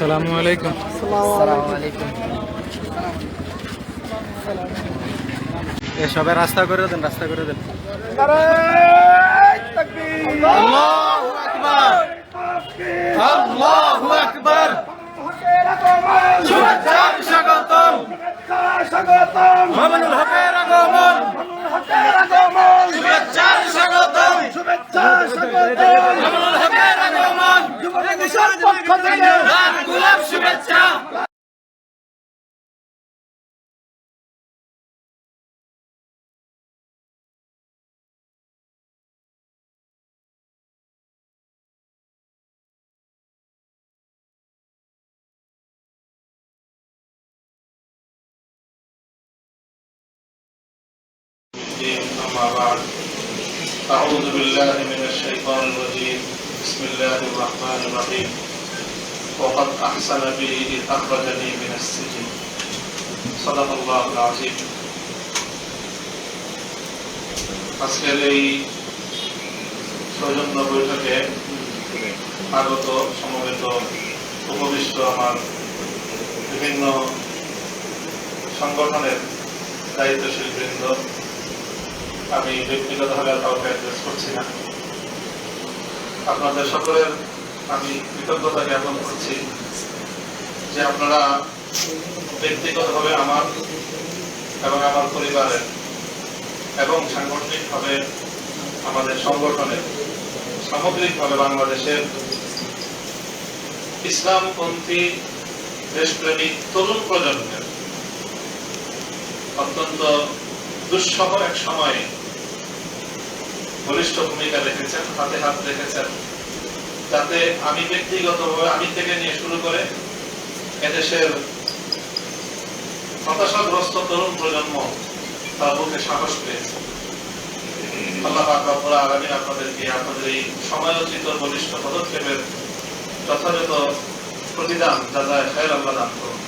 আসসালামু আলাইকুম। এ সবাই রাস্তা করে দেন রাস্তা করে দেন। আল্লাহু أما بعد أعوذ بالله من الشيطان الرجيم بسم الله الرحمن الرحيم وقد أحسن بي إذ أخرجني من السجن صدق الله العظيم আজকের এই সৌজন্য বৈঠকে আগত সমবেত উপবিষ্ট আমার বিভিন্ন সংগঠনের দায়িত্বশীল বৃন্দ আমি ব্যক্তিগতভাবে আর কাউকে অ্যাড্রেস করছি না। আপনাদের সকলের আমি কৃতজ্ঞতা জ্ঞাপন করছি যে আপনারা ব্যক্তিগতভাবে আমার এবং আমার পরিবারের এবং সাংগঠনিকভাবে আমাদের সংগঠনের সামগ্রিকভাবে বাংলাদেশের ইসলামপন্থী দেশপ্রেমিক তরুণ প্রজন্মের অত্যন্ত দুঃসহ এক সময়ে ঘনিষ্ঠ ভূমিকা রেখেছেন, হাতে হাত রেখেছেন। যাতে আমি ব্যক্তিগতভাবে, আমি থেকে নিয়ে শুরু করে এদেশের হতাশাগ্রস্ত তরুণ প্রজন্ম তার বুকে সাহস পেয়েছে। আল্লাহ রব্বুল আপনাদেরকে, আপনাদের এই সময়োচিত বলিষ্ঠ পদক্ষেপের যথাযথ প্রতিদান খায়ের আল্লাহ দান করুন।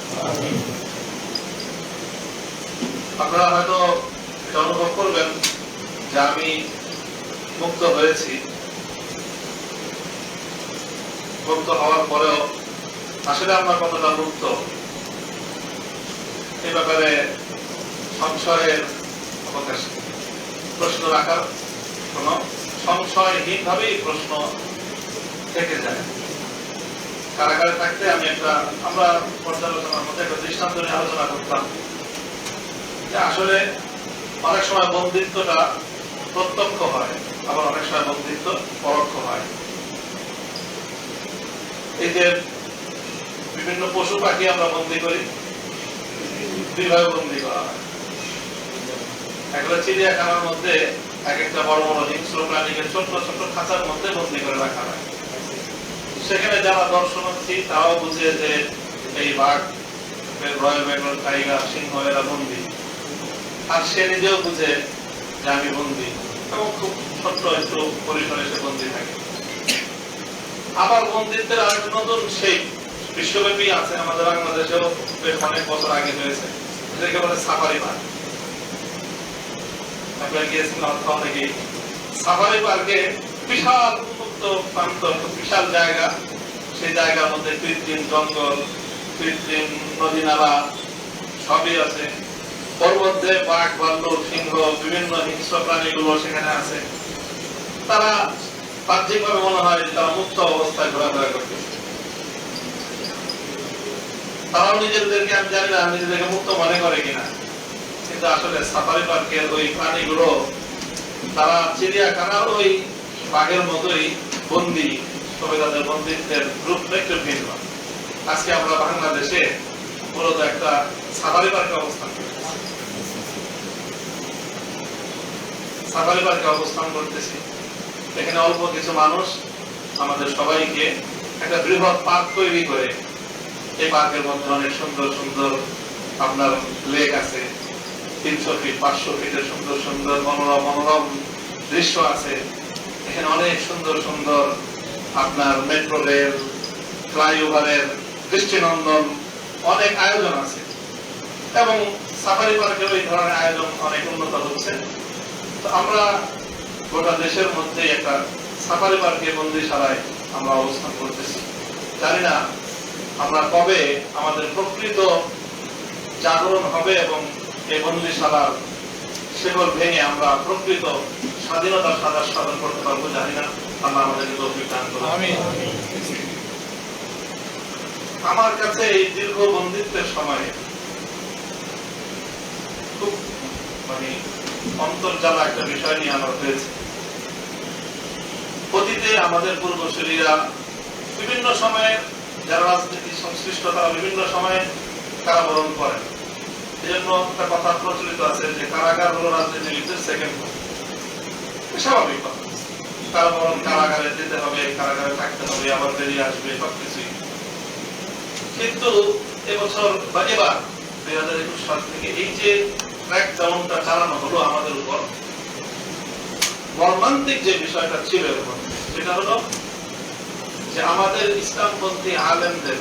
আপনারা হয়তো এটা অনুভব করবেন যে আমি মুক্ত হয়েছি। মুক্ত হওয়ার পরেও আসলে আমরা কতটা মুক্ত? এ ব্যাপারে সংশয়ের অবকাশ। প্রশ্ন রাখার কোন সংশয়হীন ভাবেই প্রশ্ন থেকে যায়। কারাগারে থাকতে আমি একটা আমরা পর্যালোচনার মধ্যে একটা দৃষ্টান্ত নিয়ে আলোচনা করতাম। যে আসলে অনেক সময় বন্দিত্বটা প্রত্যক্ষ হয়। আবার অনেক সময় বন্দিত্ব পরোক্ষ হয়। যে বিভিন্ন পশু পাখি আমরা বন্দি করি। দুইভাবে বন্দি করা হয়। একটা চিড়িয়াখানার মধ্যে এক একটা বড় বড় হিংস্র প্রাণীকে ছোট ছোট খাঁচার মধ্যে বন্দি করে রাখা হয়। সেখানে যারা দর্শনার্থী, তারাও বুঝে যে এই বাঘ রয়্যাল বেঙ্গল টাইগার, সিংহ, এরা বন্দি। আর সে নিজেও বুঝে যে আমি বন্দি। এবং খুব ছোট্ট একটু পরিসরে সে বন্দি থাকে। আবার বন্দিত্বের আরেকটা নতুন সেই বিশ্বব্যাপী আছে, আমাদের বাংলাদেশেও অনেক বছর আগে হয়েছে। এটাকে বলে সাফারি পার্ক। আপনারা গিয়েছিলেন হয়তো অনেকেই। সাফারি পার্কে বিশাল উন্মুক্ত প্রান্ত, বিশাল জায়গা। সেই জায়গার মধ্যে কৃত্রিম জঙ্গল, কৃত্রিম নদী নালা সবই আছে। মধ্যে বাঘ ভাল্লুক সিংহ, বিভিন্ন হিংস্র প্রাণীগুলো সেখানে আছে। তারা বাহ্যিকভাবে মনে হয় তারা মুক্ত অবস্থায় ঘোরাফেরা করতেছে তারাও নিজেদেরকে, আমি জানি না নিজেদেরকে মুক্ত মনে করে কিনা, কিন্তু আসলে সাফারি পার্কের ওই প্রাণীগুলো, তারা চিড়িয়াখানার ওই বাঘের মতোই বন্দি তবে তাদের বন্দিত্বের রূপটা একটু ভিন্ন। আজকে আমরা বাংলাদেশে মূলত একটা সাফারি পার্কে অবস্থান সাফারি পার্কে অবস্থান করতেছি। এখানে অল্প কিছু মানুষ আমাদের সবাইকে একটা বৃহৎ পার্ক তৈরি করে। এই পার্কের মধ্যে অনেক সুন্দর সুন্দর আপনার লেক আছে। তিনশো ফিট পাঁচশো ফিটের সুন্দর সুন্দর মনোরম মনোরম দৃশ্য আছে। এখানে অনেক সুন্দর সুন্দর আপনার মেট্রো রেল, ফ্লাইওভারের দৃষ্টিনন্দন, অনেক আয়োজন আছে। এবং সাফারি পার্কের ওই ধরনের আয়োজন অনেক উন্নত হচ্ছে। তো আমরা গোটা দেশের মধ্যে একটা সাফারি পার্কে বন্দিশালায় আমরা অবস্থান করতেছি। জানি না আমরা কবে আমাদের প্রকৃত জাগরণ হবে এবং এই বন্দিশালার শেকল ভেঙে আমরা প্রকৃত স্বাধীনতার সাদা সাধন করতে পারব জানি না। আল্লাহ আমাদেরকে তৌফিক দান করুন। আমার কাছে এই দীর্ঘ বন্দিত্বের সময়ে খুব মানে অন্তর্জালা একটা বিষয় নিয়ে আমার হয়েছে। অতীতে আমাদের পূর্বসূরীরা বিভিন্ন সময়ে যারা রাজনীতি সংশ্লিষ্ট তারা বিভিন্ন সময়ে কারাবরণ করেন। এজন্য একটা কথা প্রচলিত আছে যে কারাগার হলো রাজনীতিবিদদের সেকেন্ড স্বাভাবিক কথা। কারাবরণ, কারাগারে যেতে হবে, কারাগারে থাকতে হবে, আবার বেরিয়ে আসবে, সবকিছুই। কিন্তু এবছর বা এবার দুই হাজার একুশ সাল থেকে এই যে ট্র্যাক ডাউনটা চালানো হলো আমাদের উপর মর্মান্তিক যে বিষয়টা ছিল এর মধ্যে, সেটা হলো যে আমাদের ইসলামপন্থী আলেমদের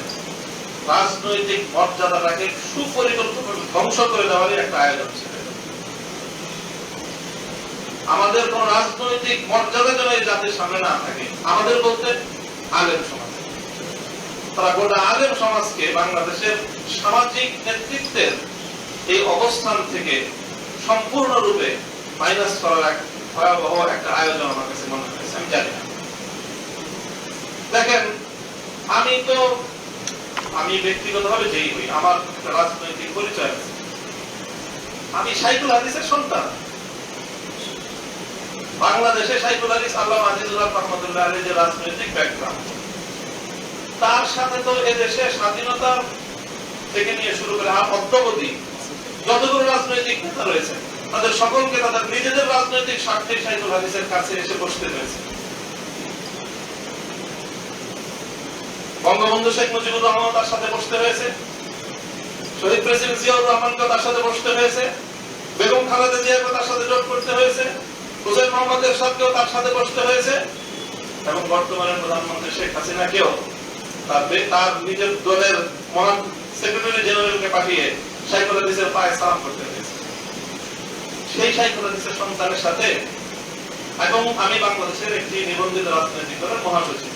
রাজনৈতিক মর্যাদাটাকে সুপরিকল্পিতভাবে ধ্বংস করে দেওয়ারই একটা আয়োজন ছিল। আমাদের কোন রাজনৈতিক মর্যাদা যেন এই জাতির সামনে না থাকে আমাদের বলতে আলেম সমাজ। তারা গোটা আলেম সমাজকে বাংলাদেশের সামাজিক নেতৃত্বের এই অবস্থান থেকে সম্পূর্ণরূপে মাইনাস করার এক ভয়াবহ একটা আয়োজন আমার কাছে মনে হয়েছে, আমি জানি। দেখেন, আমি তো, আমি যেই হই, আমার রাজনৈতিক পরিচয় আছে। আমি সাইকুল হাদিসের সন্তান। বাংলাদেশে সাইকুল হাদিস আল্লাহ আজিজুল্লাহ রহমতুল্লাহ আলী যে রাজনৈতিক ব্যাকগ্রাউন্ড তার সাথে তো এদেশে স্বাধীনতা থেকে নিয়ে শুরু করে অদ্যবধি যতগুলো রাজনৈতিক নেতা রয়েছে তাদের সকলকে তাদের নিজেদের রাজনৈতিক স্বার্থে সাইকুল হাদিসের কাছে এসে বসতে হয়েছে। বঙ্গবন্ধু শেখ মুজিবুর রহমান তার সাথে বসতে হয়েছে। শহীদ প্রেসিডেন্ট জিয়াউর রহমানকে তার সাথে বসতে হয়েছে। বেগম খালেদা জিয়াকে তার সাথে জোট করতে হয়েছে। হুসেন মোহাম্মদ এরশাদকেও তার সাথে বসতে হয়েছে। এবং বর্তমানে প্রধানমন্ত্রী শেখ হাসিনাকেও তার তার নিজের দলের মহান সেক্রেটারি জেনারেলকে পাঠিয়ে সাইকুল হাদিসের পায়ে সালাম করতে হয়েছে। সেই সাইকুল হাদিসের সন্তানের সাথে এবং আমি বাংলাদেশের একটি নিবন্ধিত রাজনৈতিক দলের মহাসচিব।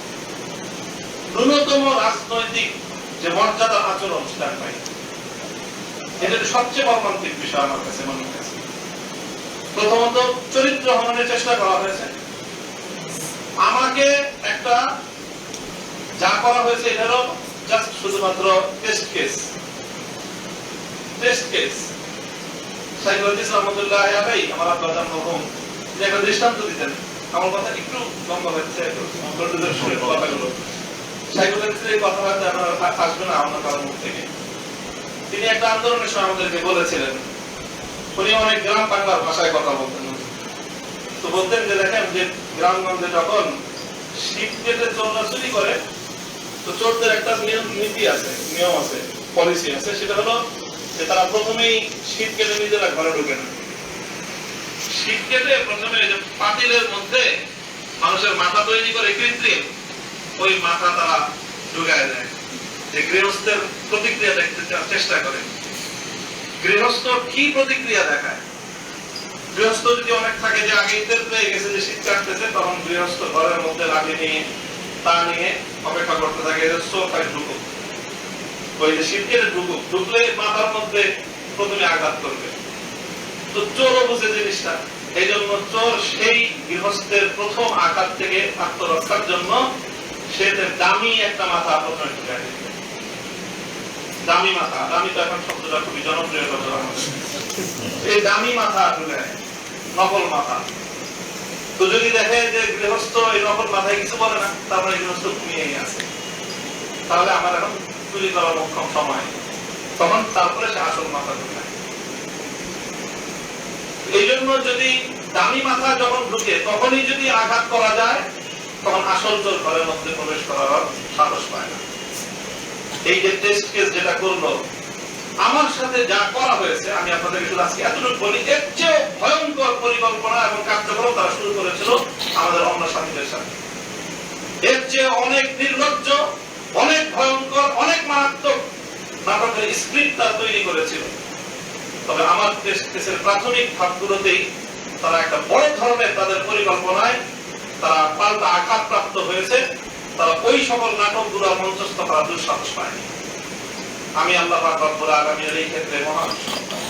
ন্যূনতম রাজনৈতিক যে মর্যাদা আচরণ সেটা পাই এটা সবচেয়ে মর্মান্তিক বিষয় আমার কাছে মনে হয়েছে প্রথমত, চরিত্র হননের চেষ্টা করা হয়েছে। আমাকে একটা যা করা হয়েছে, এটা জাস্ট শুধুমাত্র টেস্ট কেস টেস্ট কেস সাইকুল রহমতুল্লাহ আলাই আমার আব্বা জান মরহুম যে একটা দৃষ্টান্ত দিতেন। আমার কথা একটু লম্বা হচ্ছে কথাগুলো সাইকুল এই কথাবার্তা আপনার আসবে না অন্য কারোর মুখ থেকে। তিনি একটা আন্দোলনের সময় আমাদেরকে বলেছিলেন, উনি অনেক গ্রাম বাংলার ভাষায় কথা বলতেন। তো বলতেন যে, দেখেন যে গ্রামগঞ্জে যখন শীত কেটে চোররা চুরি করে, তো চোরদের একটা নিয়ম নীতি আছে, নিয়ম আছে পলিসি আছে, সেটা হলো যে তারা প্রথমেই শীত কেটে নিজেরা ঘরে ঢুকে না। শীত কেটে প্রথমে যে পাতিলের মধ্যে মানুষের মাথা তৈরি করে কৃত্রিম, ওই মাথা তারা ঢুকায় দেয়। যে গৃহস্থের প্রতিক্রিয়া দেখতে চেষ্টা করে। গৃহস্থ কি প্রতিক্রিয়া দেখায়? গৃহস্থ যদি অনেক থাকে যে আগে টের পেয়ে গেছে যে শীত কাটতেছে তখন গৃহস্থ ঘরের মধ্যে লাঠি নিয়ে, তা নিয়ে অপেক্ষা করতে থাকে সোফায় ওই যে শীত ঢুকুক, ঢুকলে মাথার মধ্যে প্রথমে আঘাত করবে। তো চোরও বুঝে জিনিসটা। এই জন্য চোর সেই গৃহস্থের প্রথম আঘাত থেকে আত্মরক্ষার জন্য সে দামি একটা মাথা প্রথমে ঢুকায়। দামি মাথা। দামি তো এখন শব্দটা খুবই জনপ্রিয় কথা। এই দামি মাথা ঢুকায় নকল মাথা। তো যদি দেখে যে গৃহস্থ এই নকল মাথায় কিছু বলে না তারপরে গৃহস্থ ঘুমিয়েই আছে। তাহলে আমার এখন চুরি করার মোক্ষম সময়। তখন তারপরে সে আসল মাথা ঢুকায় এই জন্য যদি দামি মাথা যখন ঢুকে, তখনই যদি আঘাত করা যায়, তখন আসল চোর ঘরের মধ্যে প্রবেশ করার সাহস পায় না। এই যে টেস্ট কেস যেটা করল, আমার সাথে যা করা হয়েছে, আমি আপনাদেরকে শুধু আজকে এতটুকু বলি, এর চেয়ে ভয়ঙ্কর পরিকল্পনা এবং কার্যক্রম তারা শুরু করেছিল আমাদের অন্য সাথীদের সাথে। এর চেয়ে অনেক নির্লজ্জ অনেক ভয়ঙ্কর, অনেক মারাত্মক নাটকের স্ক্রিপ্ট তারা তৈরি করেছিল। তবে আমার টেস্ট কেসের প্রাথমিক ধাপগুলোতেই তারা একটা বড় ধরনের তাদের পরিকল্পনায় তারা পাল্টা আঘাত প্রাপ্ত হয়েছে। তারা ওই সকল নাটকগুলো মঞ্চস্থ করার দুঃসাহস পায়নি। আমি আল্লাহ রব্বুল আলামিনের এই ক্ষেত্রে মহান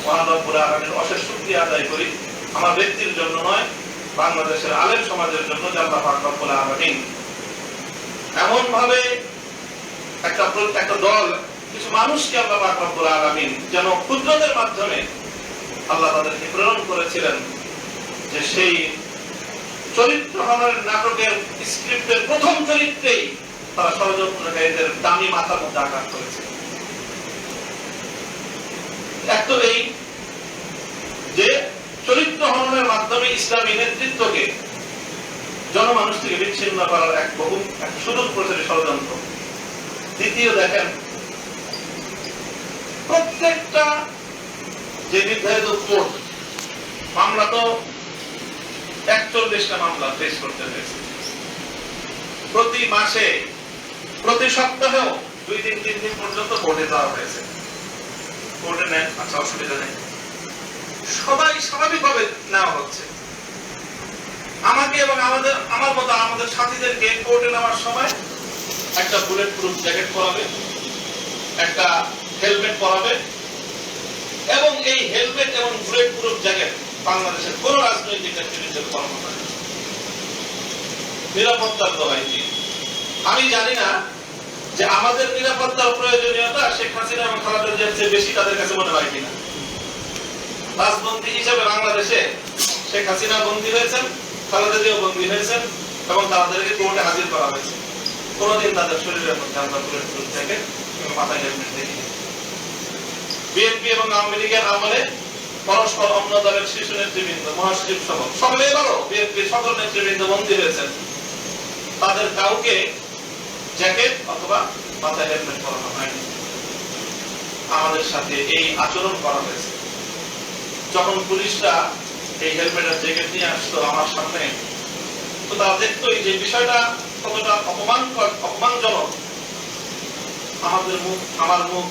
মহান রব্বুল আলামিনের অশেষ শুকরিয়া আদায় করি। আমার ব্যক্তির জন্য নয়, বাংলাদেশের আলেম সমাজের জন্য যে আল্লাহ রব্বুল আলামিন এমন ভাবে একটা একটা দল, কিছু মানুষকে আল্লাহ রব্বুল আলামিন যেন ক্ষুদ্রদের মাধ্যমে আল্লাহ তাদেরকে প্রেরণ করেছিলেন যে সেই চরিত্র হননের নাটকের স্ক্রিপ্টের প্রথম চরিত্রেই তারা ষড়যন্ত্রকারীদের দামি মাথার মধ্যে আঘাত করেছে। এক তো এই যে চরিত্র হননের মাধ্যমে ইসলামী নেতৃত্বকে জনমানুষ থেকে বিচ্ছিন্ন করার এক বহু এক সুদূর প্রচারী ষড়যন্ত্র। দ্বিতীয় দেখেন, প্রত্যেকটা যে নির্ধারিত কোর্ট মামলা তো একচল্লিশটা মামলা ফেস করতে হয়েছে। প্রতি মাসে, প্রতি সপ্তাহেও দুই দিন, তিন দিন পর্যন্ত কোর্টে যাওয়া হয়েছে। কোর্টে নেন আচ্ছা অসুবিধা নেই। সবাই স্বাভাবিকভাবে নেওয়া হচ্ছে। আমাকে এবং আমাদের, আমার মতো আমাদের সাথীদেরকে কোর্টে নেওয়ার সময় একটা বুলেট প্রুফ জ্যাকেট পরাবে, একটা হেলমেট পরাবে, এবং এই হেলমেট এবং বুলেট প্রুফ জ্যাকেট বাংলাদেশের কোন রাজনৈতিক নেতৃত্বের কর্মকর্তা নিরাপত্তার দোহাই আমি জানি না যে আমাদের নিরাপত্তার প্রয়োজনীয়তা শেখ হাসিনা এবং খালেদা জিয়ার বেশি তাদের কাছে মনে হয় কিনা। রাজবন্দী হিসেবে বাংলাদেশে শেখ হাসিনা বন্দী হয়েছেন, খালেদা জিয়াও বন্দী হয়েছেন, এবং তাদেরকে কোর্টে হাজির করা হয়েছে। কোনোদিন তাদের শরীরের মধ্যে আমরা বুলেট প্রুফ এবং মাথায় হেলমেট দেখি বিএনপি এবং আওয়ামী লীগের আমলে পরস্পর অন্য দলের শীর্ষ নেতৃবৃন্দ, মহাসচিব সহ সকলে এবারও বিএনপির সকল নেতৃবৃন্দ বন্দী হয়েছেন। তাদের কাউকে জ্যাকেট অথবা মাথায় হেলমেট পরানো হয়নি। আমাদের সাথে এই আচরণ করা হয়েছে। যখন পুলিশরা এই হেলমেট আর জ্যাকেট নিয়ে আসতো আমার সামনে, তো তারা দেখতোই যে বিষয়টা কতটা অপমান অপমানজনক। আমাদের মুখ আমার মুখ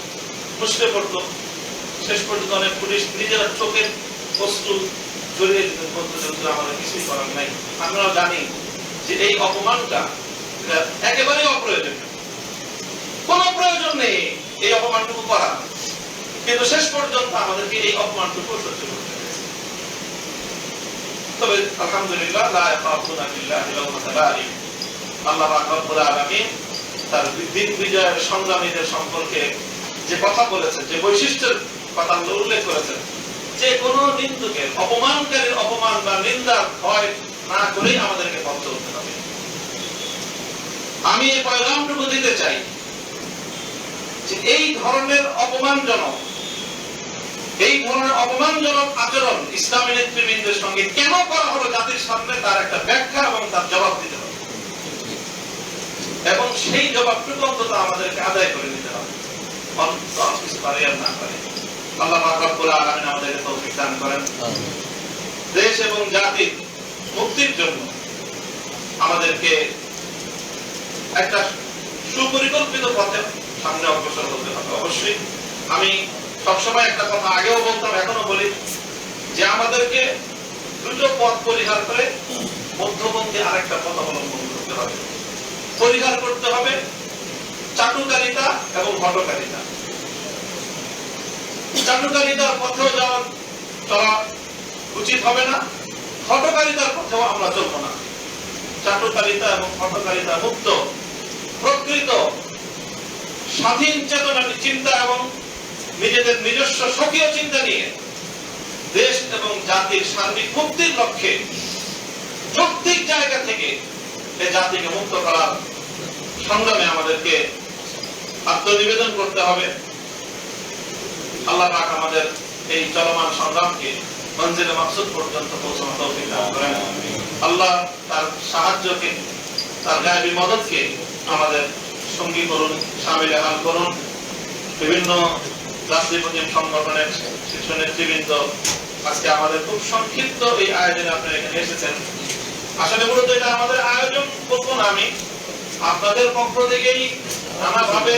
মুসলে পড়তো। শেষ পর্যন্ত অনেক পুলিশ নিজেরা চোখের বস্তু জড়িয়ে যে আমাদের কিছুই করার নাই। আমরা জানি যে এই অপমানটা একেবারেই অপ্রয়োজনীয়। কোন প্রয়োজন নেই এই অপমানটুকু করা। কিন্তু শেষ পর্যন্ত আমাদেরকে এই অপমানটুকু সহ্য তবে আলহামদুলিল্লাহ আল্লাহ পাক রব্বুল আলামিন তার দিন বিজয়ের সংগ্রামীদের সম্পর্কে যে কথা বলেছেন, যে বৈশিষ্ট্যের কথা উল্লেখ করেছেন, যে কোন নিন্দুকের অপমানকারীর অপমান বা নিন্দার ভয় না করেই আমাদেরকে পথ হবে। আমি এই পয়গামটুকু দিতে চাই যে এই ধরনের অপমানজনক, এই ধরনের অপমানজনক আচরণ ইসলামী নেতৃবৃন্দের সঙ্গে কেন করা হলো জাতির সামনে, তার একটা ব্যাখ্যা এবং তার জবাব দিতে হবে। এবং সেই জবাবটুকু অন্তত আমাদেরকে আদায় করে নিতে হবে। কিছু পারে আর না পারে আল্লাহ পাক রব্বুল আলামিন আমাদেরকে তৌফিক দান করেন। দেশ এবং জাতির মুক্তির জন্য আমাদেরকে একটা সুপরিকল্পিত পথে সামনে অগ্রসর হতে হবে অবশ্যই। আমি সবসময় একটা কথা আগেও বলতাম এখনও বলি যে আমাদেরকে দুটো পথ পরিহার করে মধ্যপন্থী আরেকটা পথ অবলম্বন করতে হবে। পরিহার করতে হবে চাটুকারিতা এবং ঘটকারিতা চাটুকারিতার পথেও যাওয়া চলা উচিত হবে না হটকারিতার পথেও আমরা চলবো না। চাটুকারিতা এবং হটকারিতা মুক্ত, প্রকৃত, স্বাধীন চেতনা চিন্তা এবং নিজেদের নিজস্ব স্বকীয় চিন্তা নিয়ে দেশ এবং জাতির সার্বিক মুক্তির লক্ষ্যে যৌক্তিক জায়গা থেকে এই জাতিকে মুক্ত করার সংগ্রামে আমাদেরকে আত্মনিবেদন করতে হবে। আল্লাহ পাক আমাদের এই চলমান সংগ্রামকে মঞ্জিলে মাকসুদ পর্যন্ত পৌঁছানো তৌফিক দান করেন। আল্লাহ তার সাহায্যকে, তার গায়েবী মদতকে আমাদের সঙ্গী করুন, সামিলে হাল করুন। বিভিন্ন রাষ্ট্রীয় সংগঠনের শীর্ষ নেতৃবৃন্দ আজকে আমাদের খুব সংক্ষিপ্ত এই আয়োজনে আপনারা এখানে এসেছেন। আসলে মূলত এটা আমাদের আয়োজন না আমি। আপনাদের পক্ষ থেকেই নানাভাবে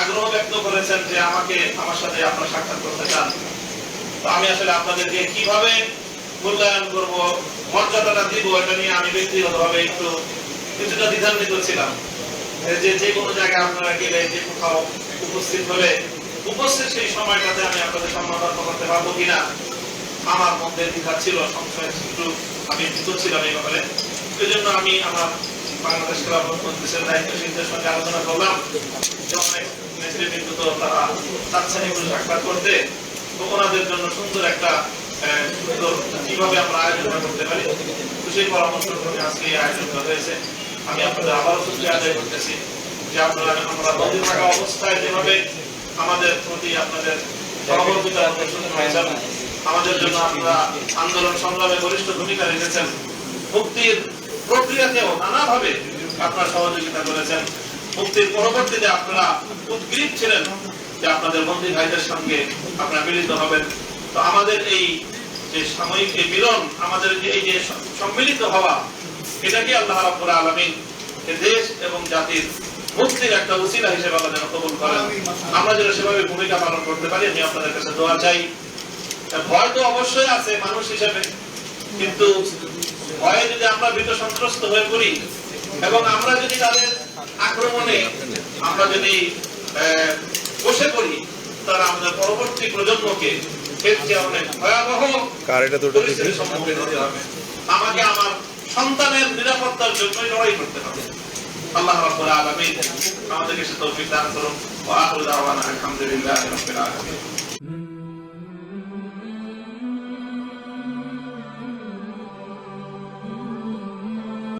আগ্রহ ব্যক্ত করেছেন যে আমাকে, আমার সাথে আপনারা সাক্ষাৎ করতে চান। তো আমি আসলে আপনাদেরকে কীভাবে মূল্যায়ন করব, মর্যাদাটা দিব, এটা নিয়ে আমি ব্যক্তিগতভাবে একটু কিছুটা দ্বিধান্বিত ছিলাম। যে যে কোনো জায়গায় আপনারা গেলে, যে কোথাও উপস্থিত হলে, উপস্থিত সেই সময়টাতে আমি আপনাদের সম্মান করতে পারব কিনা আমার মধ্যে দ্বিধা ছিল, সংশয় একটু আমি ভীত ছিলাম এই ব্যাপারে। এই জন্য আমি আমার বাংলাদেশ খেলাফত মজলিসের দায়িত্বশীলদের সঙ্গে আলোচনা করলাম। নেতৃবৃন্দ তো তারা সাক্ষাৎ করতে ওনাদের জন্য সুন্দর একটা কীভাবে আমরা আয়োজনটা করতে পারি, তো সেই পরামর্শ আজকে এই আয়োজনটা হয়েছে। আমি আপনাদের আবারও আদায় করতেছি যে আপনারা, আমরা বন্দী থাকা অবস্থায় যেভাবে আমাদের প্রতি আপনাদের প্রদর্শন করেছেন আমাদের জন্য আপনারা আন্দোলন সংগ্রামে বলিষ্ঠ ভূমিকা রেখেছেন। মুক্তির প্রক্রিয়াতেও নানাভাবে আপনারা সহযোগিতা করেছেন। মুক্তির পরবর্তীতে আপনারা উদ্গ্রীব ছিলেন যে আপনাদের বন্দী ভাইদের সঙ্গে আপনারা মিলিত হবেন। তো আমাদের এই যে সাময়িক এই মিলন, আমাদের এই যে সম্মিলিত হওয়া এটাকে আল্লাহ রাব্বুল আলামিন দেশ এবং জাতির মুক্তির একটা উসিলা হিসেবে যেন কবুল করেন? আমরা যেন সেভাবে ভূমিকা পালন করতে পারি, আমি আপনাদের কাছে দোয়া চাই। ভয় তো অবশ্যই আছে মানুষ হিসেবে। কিন্তু ভয়ে যদি আমরা ভীত সন্ত্রস্ত হয়ে পড়ি এবং আমরা যদি তাদের আক্রমণে আমরা যদি বসে পড়ি তারা আমাদের পরবর্তী প্রজন্মকে অনেক ভয়াবহ সম্মুখীন হতে হবে। আমাকে আমার সন্তানের নিরাপত্তার জন্যই লড়াই করতে হবে। আল্লাহ রাব্বুল আলামিন আমাদেরকে সে তৌফিক দান করুন। ওয়া আখিরু দাওয়ানা আলহামদুলিল্লাহি রাব্বিল আলামিন।